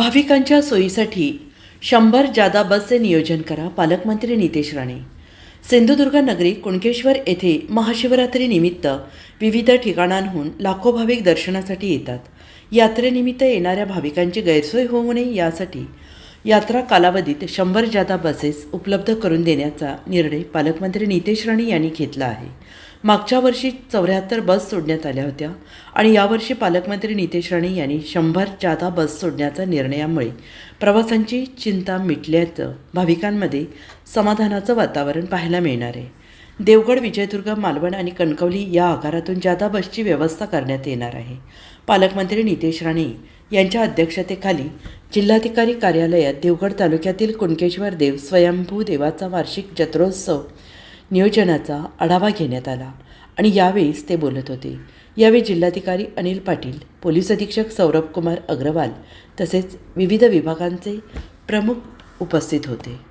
भाविकांच्या सोयीसाठी शंभर जादा बसचे नियोजन करा पालकमंत्री नितेश राणे. सिंधुदुर्ग नगरी कुणकेश्वर येथे महाशिवरात्रीनिमित्त विविध ठिकाणांहून लाखो भाविक दर्शनासाठी येतात. यात्रेनिमित्त येणाऱ्या भाविकांची गैरसोय होऊ नये यासाठी यात्रा कालावधीत शंभर जादा बसेस उपलब्ध करून देण्याचा निर्णय पालकमंत्री नितेश राणे यांनी घेतला आहे. मागच्या वर्षी चौऱ्याहत्तर बस सोडण्यात आल्या होत्या आणि यावर्षी पालकमंत्री नितेश राणे यांनी शंभर जादा बस सोडण्याच्या निर्णयामुळे प्रवासांची चिंता मिटल्याचं भाविकांमध्ये समाधानाचं वातावरण पाहायला मिळणार आहे. देवगड विजयदुर्ग मालवण आणि कणकवली या आगारातून जादा बसची व्यवस्था करण्यात येणार आहे. पालकमंत्री नितेश राणे यांच्या अध्यक्षतेखाली जिल्हाधिकारी कार्यालयात देवगड तालुक्यातील कुणकेश्वर देव स्वयंभू देवाचा वार्षिक जत्रोत्सव नियोजनाचा आढावा घेण्यात आला आणि यावेळीच ते बोलत होते. यावेळी जिल्हाधिकारी अनिल पाटील पोलीस अधीक्षक सौरभ कुमार अग्रवाल तसेच विविध विभागांचे प्रमुख उपस्थित होते.